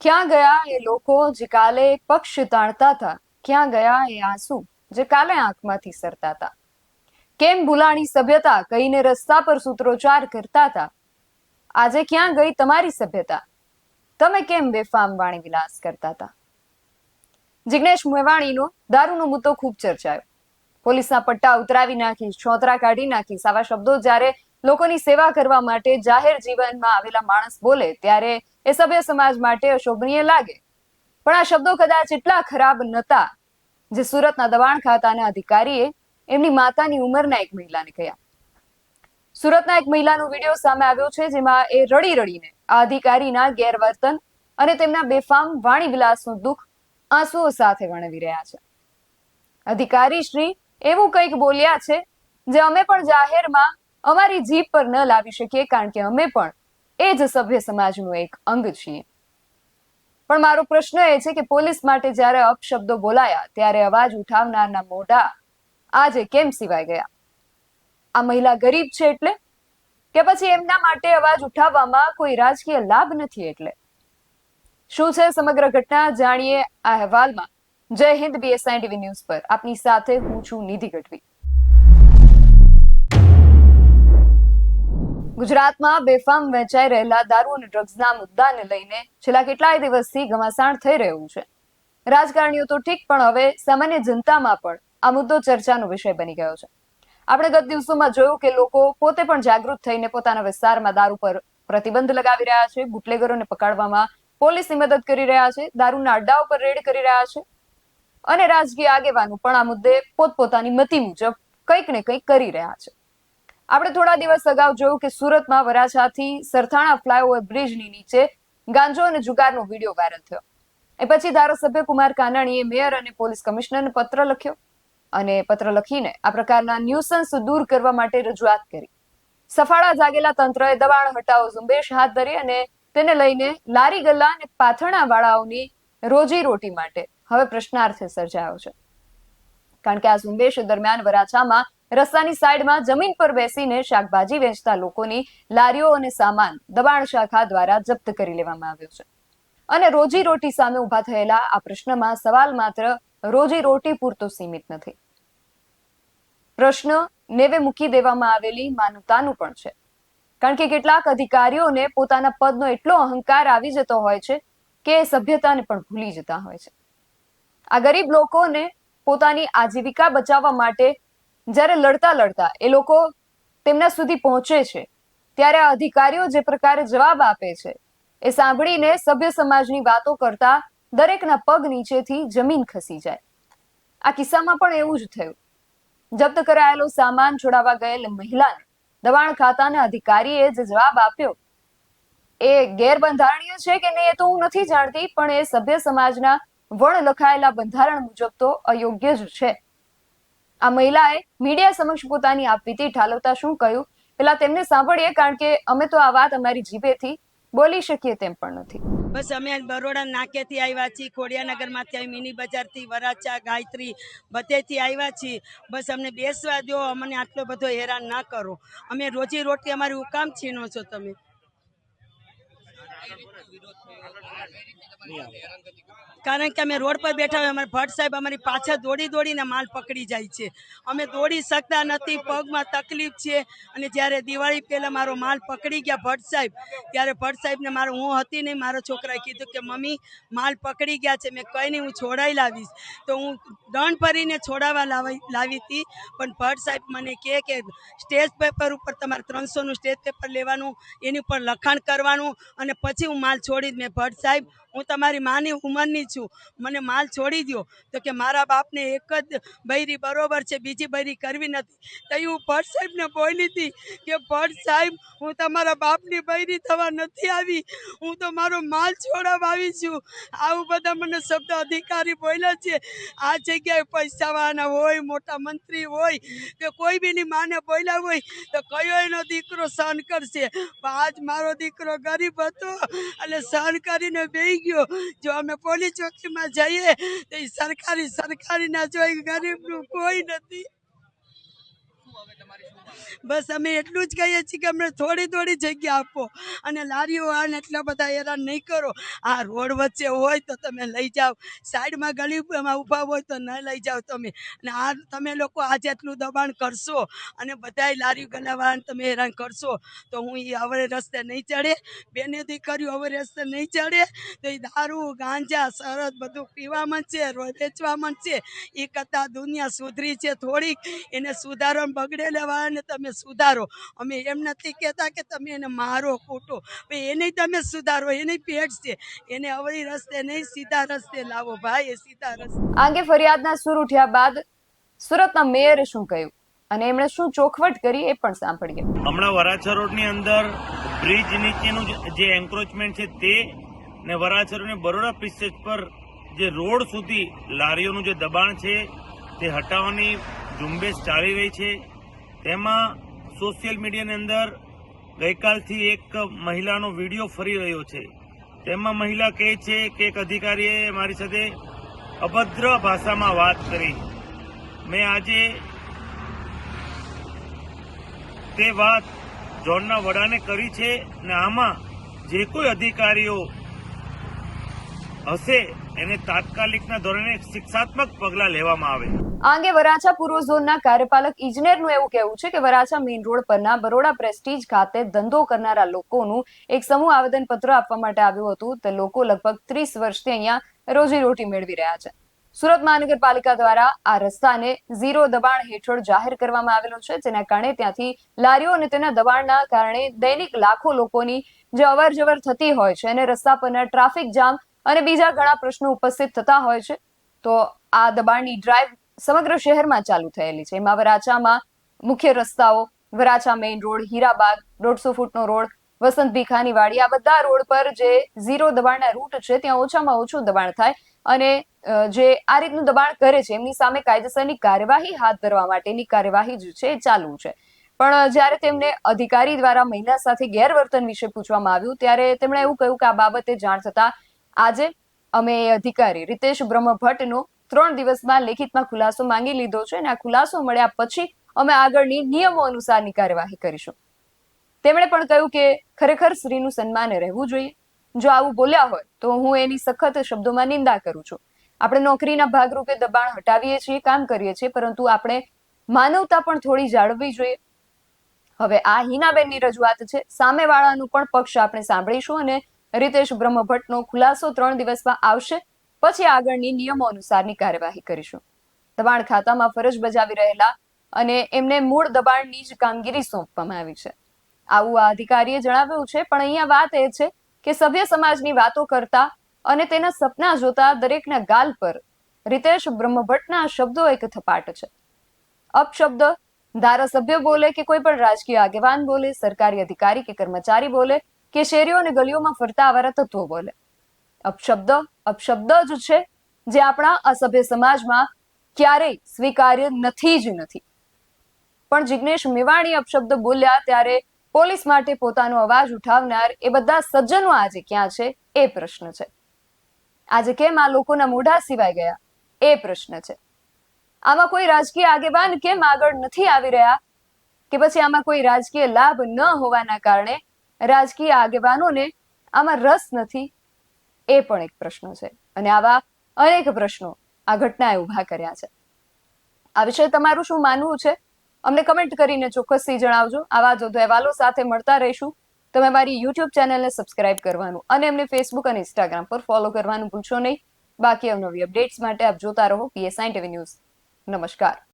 ક્યાં ગયા એ લોકો જે કાલે પક્ષ તાણતા હતા? ક્યાં ગયા એ આંસુ જે કાલે આંખમાંથી સરતા હતા? કેમ ભૂલાણી સભ્યતા કહીને રસ્તા પર સૂત્રોચ્ચાર કરતા હતા? આજે ક્યાં ગઈ તમારી સભ્યતા? તમે કેમ બેફામ વાણી વિલાસ કરતા હતા? જિગ્નેશ મેવાણીનો દારૂનો મુદ્દો ખૂબ ચર્ચાયો. પોલીસના પટ્ટા ઉતરાવી નાખી, છોતરા કાઢી નાખી. સાવા શબ્દો જ્યારે લોકોની સેવા કરવા માટે જાહેર જીવનમાં આવેલા માણસ બોલે, ત્યારે એ સભ્ય સમાજ માટે અશોભનીય લાગે. પણ આ શબ્દો કદાચ એટલા ખરાબ નતા જે સુરતના દબાણ ખાતાના અધિકારીએ એમની માતાની ઉંમરના એક મહિલાને કહ્યા. સુરતના એક મહિલાનો વીડિયો સામે આવ્યો છે જેમાં એ રડી રડીને આ અધિકારીના ગેરવર્તન અને તેમના બેફામ વાણી વિલાસનું દુઃખ આંસુઓ સાથે વર્ણવી રહ્યા છે. અધિકારી શ્રી એવું કંઈક બોલ્યા છે, જે અમે પણ જાહેરમાં અમારી જીભ પર ન લાવી શકીએ, કારણ કે અમે પણ એ જ સભ્ય સમાજનું એક અંગ છીએ પણ મારો પ્રશ્ન એ છે કે પોલીસ માટે જ્યારે અપશબ્દો બોલાયા, ત્યારે અવાજ ઉઠાવનારના મોઢા આજે કેમ સિવાય ગયા? આ મહિલા ગરીબ છે એટલે? કે પછી એમના માટે અવાજ ઉઠાવવામાં કોઈ રાજકીય લાભ નથી એટલે? શું છે સમગ્ર ઘટના? જાણીએ આ અહેવાલમાં. જય હિન્દ બીએસઆઈ ટીવી ન્યૂઝ પર. આપની સાથે હું છું નિધિ ગઢવી. ગુજરાતમાં બેફામ વેચાઈ રહેલા દારૂ અને ડ્રગ્સના મુદ્દાને લઈને છેલ્લા કેટલાય દિવસથી ઘમાસાણ થઈ રહ્યું છે. રાજકારણીઓ તો ઠીક, પણ હવે સામાન્ય જનતામાં પણ આ મુદ્દો ચર્ચાનો વિષય બની ગયો છે. આપણે ગત દિવસોમાં જોયું કે લોકો પોતે પણ જાગૃત થઈને પોતાના વિસ્તારમાં દારૂ પર પ્રતિબંધ લગાવી રહ્યા છે, બુટલેગરોને પકડવામાં પોલીસની મદદ કરી રહ્યા છે, દારૂના અડ્ડાઓ પર રેડ કરી રહ્યા છે અને રાજકીય આગેવાનો પણ આ મુદ્દે પોતપોતાની મતિ મુજબ કંઈક ને કંઈક કરી રહ્યા છે. આપણે થોડા દિવસ અગાઉ જોયું કે સુરતમાં વરાછાથી સરથાણા ફ્લાયઓવર બ્રિજની નીચે ગાંજો અને જુગારનો વીડિયો વાયરલ થયો. એ પછી ધારાસભ્ય કુમાર કાનાણીએ મેયર અને પોલીસ કમિશનરને પત્ર લખ્યો અને પત્ર લખીને આ પ્રકારના ન્યુસન્સ દૂર કરવા માટે રજૂઆત કરી. સફાળા જાગેલા તંત્રએ દબાણ હટાવો ઝુંબેશ હાથ ધરી અને તેને લઈને લારી ગલ્લા અને પાથરણા વાળાઓની રોજી રોટી માટે. હવે પ્રશ્નાર્થ સર્જાયો છે. કારણ કે આ ઝુંબેશ દરમિયાન વરાછામાં રસ્તાની સાઈડમાં જમીન પર બેસીને શાકભાજી વેચતા લોકોની લારીઓ અને સામાન દબાણ શાખા દ્વારા જપ્ત કરી લેવામાં આવ્યો છે. અને રોજી રોટી સામે ઊભા થયેલા આ પ્રશ્નમાં સવાલ માત્ર રોજી રોટી પૂરતો સીમિત નથી. પ્રશ્ન નેવે મૂકી દેવામાં આવેલી માનવતાનું પણ છે. કારણ કે કેટલાક અધિકારીઓને પોતાના પદનો એટલો અહંકાર આવી જતો હોય છે કે સભ્યતાને પણ ભૂલી જતા હોય છે. આ ગરીબ લોકોને પોતાની આજીવિકા બચાવવા માટે જ્યારે લડતા લડતા એ લોકો તેમના સુધી પહોંચે છે, ત્યારે આ અધિકારીઓ જે પ્રકારે જવાબ આપે છે, એ સાંભળીને સભ્ય સમાજની વાતો કરતા દરેકના પગ નીચેથી જમીન ખસી જાય. આ કિસ્સામાં પણ એવું જ થયું. જપ્ત કરાયેલો સામાન છોડાવવા ગયેલ મહિલાને દબાણ ખાતાના અધિકારીએ જે જવાબ આપ્યો, એ ગેરબંધારણીય છે કે નહીં એ તો હું નથી જાણતી, પણ એ સભ્ય સમાજના વણ લખાયેલા બંધારણ મુજબ તો અયોગ્ય જ છે. આ મહિલાએ મીડિયા સમક્ષ પોતાની આપવીતી ઠાલવતા શું કહ્યું? પેલા તેમને સાંભળીએ, કારણ કે અમે તો આ વાત અમારી જીભેથી બોલી શકીએ તેમ પણ નથી. બસ અમે બરોડા નાકેથી આવ્યા છીએ, ખોડિયાનગરમાંથી આવી મિની બજારથી, વરાછા, ગાયત્રી, બધેથી આવ્યા છીએ. બસ અમને બેસવા દો, અમને આટલો બધો હેરાન ના કરો. અમે રોજી રોટી અમારી ઉકામ છીનો છો તમે. કારણ કે અમે રોડ પર બેઠા હોય, અમારે ભટ્ટ સાહેબ અમારી પાછળ દોડી દોડીને માલ પકડી જાય છે. અમે દોડી શકતા નથી, પગમાં તકલીફ છે. અને જ્યારે દિવાળી પહેલાં મારો માલ પકડી ગયા ભટ્ટ સાહેબ, ત્યારે ભટ્ટ સાહેબને મારો હું હતી નહીં, મારો છોકરાએ કીધું કે, મમ્મી, માલ પકડી ગયા છે, મેં કંઈ નહીં, હું છોડાઈ લાવીશ. તો હું દંડ ભરીને છોડાવવા લાવી લાવી હતી. પણ ભટ્ટ સાહેબ મને કહે કે, સ્ટેજ પેપર ઉપર તમારે ત્રણસોનું સ્ટેજ પેપર લેવાનું, એની ઉપર લખાણ કરવાનું અને પછી હું માલ છોડી મેં ભટ્ટ સાહેબ હું તમારી માની ઉંમરની છું. મને માલ છોડી દો તો કે મારા બાપને એક જ બૈરી બરોબર છે, બીજી બૈરી કરવી નથી. તો હું ભટ્ટ સાહેબને બોલી હતી કે, ભટ્ટ સાહેબ, હું તમારા બાપની બૈરી થવા નથી આવી. હું તો મારો માલ છોડાવવા આવી છું. આવું બધા મને શબ્દ અધિકારી બોલ્યા છે. આ જગ્યાએ પૈસાવાળાના હોય, મોટા મંત્રી હોય, કે કોઈ બીની માને બોલ્યા હોય, તો કયો એનો દીકરો સહન કરશે? આજ મારો દીકરો ગરીબ હતો, એટલે સહન કરીને બેહી ગયો. જો અમે પોલીસ ચોકીમાં જઈએ તો એ સરકારી સરકારી ના જોઈ ગરીબનું કોઈ નથી. બસ અમે એટલું જ કહીએ છીએ કે અમને થોડી થોડી જગ્યા આપો. અને લારીઓ આને એટલા બધા હેરાન નહીં કરો. આ રોડ વચ્ચે હોય તો તમે લઈ જાઓ. સાઈડમાં ગલીમાં ઊભા હોય તો ન લઈ જાઓ તમે. અને આ તમે લોકો આજે એટલું દબાણ કરશો અને બધાય લારી ગલાવાળાને તમે હેરાન કરશો, તો હું એ હવે રસ્તે નહીં ચડે. બેને દીકરીઓ હવે રસ્તે નહીં ચડે. તો એ દારૂ, ગાંજા સરહદ બધું પીવા માંડશે વેચવા માંડશે એ કરતાં દુનિયા સુધરી છે થોડીક. એને સુધારો બગડેલા વાળાને તમે સુધારો. અમે એમ નથી કહેતા કે તમે એને મારો કૂટો પણ એને તમે સુધારો એની પેટ છે. એને અવળી રસ્તે નહીં સીધા રસ્તે લાવો. ભાઈ એ સીધા રસ્તે. આગે ફરિયાદના સુર ઉઠ્યા બાદ સુરતના મેયરે શું કહ્યું? અને એમણે શું ચોખવટ કરી એ પણ સાંભળીએ. હમણાં વરાછા રોડની અંદર બ્રિજ નીચેનું જે- જે એન્ક્રોચમેન્ટ છે તે ને વરાછા રોડ બરોડા પિસ્ટેજ પર જે રોડ સુધી લારીઓનું જે દબાણ છે તે હટાવવાની ઝુંબેશ ચાલી રહી છે. તેમાં સોશિયલ મીડિયાની અંદર ગઈકાલથી એક મહિલાનો વીડિયો ફરી રહ્યો છે. તેમાં મહિલા કહે છે કે એક અધિકારીએ મારી સાથે અભદ્ર ભાષામાં વાત કરી. મેં આજે તે વાત ઝોનના વડાને કરી છે ને આમાં જે કોઈ અધિકારીઓ હશે એને તાત્કાલિકના ધોરણે શિક્ષાત્મક પગલાં લેવામાં આવે. આ અંગે વરાછા પૂર્વ ઝોનના કાર્યપાલક ઇજનેરનું એવું કહેવું છે કે વરાછા મેઇન રોડ પરના બરોડા પ્રેસ્ટીજ ખાતે ધંધો કરનારા લોકોનું એક સમૂહ આવેદનપત્ર આપવા માટે આવ્યું હતું. તે લોકો લગભગ ત્રીસ વર્ષથી અહીંયા રોજીરોટી મેળવી રહ્યા છે. સુરત મહાનગરપાલિકા દ્વારા આ રસ્તાને ઝીરો દબાણ હેઠળ જાહેર કરવામાં આવેલો છે. જેના કારણે ત્યાંથી લારીઓ અને તેના દબાણના કારણે દૈનિક લાખો લોકોની જે અવર જવર થતી હોય છે અને રસ્તા પરના ટ્રાફિક જામ અને બીજા ઘણા પ્રશ્નો ઉપસ્થિત થતા હોય છે. તો આ દબાણની ડ્રાઈવ સમગ્ર શહેરમાં ચાલુ થયેલી છે. એમાં વરાછામાં મુખ્ય રસ્તાઓ, વરાછા મેઇન રોડ હીરાબાગ, દોઢસો ફૂટનો રોડ, વસંત ભીખાની વાડી, આ બધા રોડ પર જે ઝીરો દબાણના રૂટ છે, ત્યાં ઓછામાં ઓછું દબાણ થાય અને જે આ રીતનું દબાણ કરે છે, એમની સામે કાયદેસરની કાર્યવાહી હાથ ધરવા માટેની કાર્યવાહી જે છે, એ ચાલુ છે. પણ જ્યારે તેમને અધિકારી દ્વારા મહિલા સાથે ગેરવર્તન વિશે પૂછવામાં આવ્યું, ત્યારે તેમણે એવું કહ્યું કે આ બાબતે જાણ થતા આજે અમે અધિકારી રીતેશ બ્રહ્મભટ્ટનો ત્રણ દિવસમાં લેખિતમાં ખુલાસો માંગી લીધો છે અને આ ખુલાસો મળ્યા પછી અમે આગળની નિયમો અનુસારની કાર્યવાહી કરીશું. તેમણે પણ કહ્યું કે ખરેખર સ્ત્રીનું સન્માન રહેવું જોઈએ. જો આવું બોલ્યા હોય તો હું એની સખત શબ્દોમાં નિંદા કરું છું. આપણે નોકરીના ભાગરૂપે દબાણ હટાવીએ છીએ, કામ કરીએ છીએ, પરંતુ આપણે માનવતા પણ થોડી જાળવવી જોઈએ. હવે આ હિનાબેનની રજૂઆત છે. સામેવાળાનું પણ પક્ષ આપણે સાંભળીશું અને રીતેશ બ્રહ્મભટ્ટનો ખુલાસો ત્રણ દિવસમાં આવશે. પછી આગળની નિયમો અનુસારની કાર્યવાહી કરીશું. દબાણ ખાતામાં ફરજ બજાવી રહેલા અને એમને મૂળ દબાણની જ કામગીરી સોંપવામાં આવી છે. આવું આ અધિકારીએ જણાવ્યું છે, પણ અહીંયા વાત એ છે કે સભ્ય સમાજની વાતો કરતા અને તેના સપના જોતા દરેકના ગાલ પર રીતેશ બ્રહ્મભટ્ટના શબ્દો એક થપાટ છે. અપશબ્દ, ધારાસભ્ય બોલે કે કોઈ પણ રાજકીય આગેવાન બોલે, સરકારી અધિકારી કે કર્મચારી બોલે કે શેરીઓ અને ગલીઓમાં ફરતા આવારા તત્વો બોલે. અપશબ્દ અપશબ્દ જ છે જે આપણા અસભ્ય સમાજમાં ક્યારેય સ્વીકાર્ય નથી જ નથી. પણ જિજ્ઞેશ મેવાણી અપશબ્દ બોલ્યા ત્યારે પોલીસ માટે પોતાનો અવાજ ઉઠાવનાર એ બધા સજ્જનો આજે ક્યાં છે એ પ્રશ્ન છે. આજે કેમ આ લોકોના મોઢા સિવાય ગયા? એ પ્રશ્ન છે. આમાં કોઈ રાજકીય આગેવાન કેમ આગળ નથી આવી રહ્યા? કે પછી આમાં કોઈ રાજકીય લાભ ન હોવાના કારણે રાજકીય આગેવાનોને આમાં રસ નથી, એ પણ એક પ્રશ્ન છે. અને આવા અનેક પ્રશ્નો આ ઘટનાએ ઊભા કર્યા છે. આ વિશે તમારું શું માનવું છે? અમને કમેન્ટ કરીને ચોક્કસથી જણાવજો. આવા જ અહેવાલો સાથે મળતા રહીશું. તમે મારી યુટ્યુબ ચેનલને સબસ્ક્રાઇબ કરવાનું અને એમને ફેસબુક અને ઇન્સ્ટાગ્રામ પર ફોલો કરવાનું ભૂલશો નહીં. બાકી અવનવી અપડેટ્સ માટે આપ જોતા રહો પીએસઆઈ ટીવી ન્યૂઝ નમસ્કાર.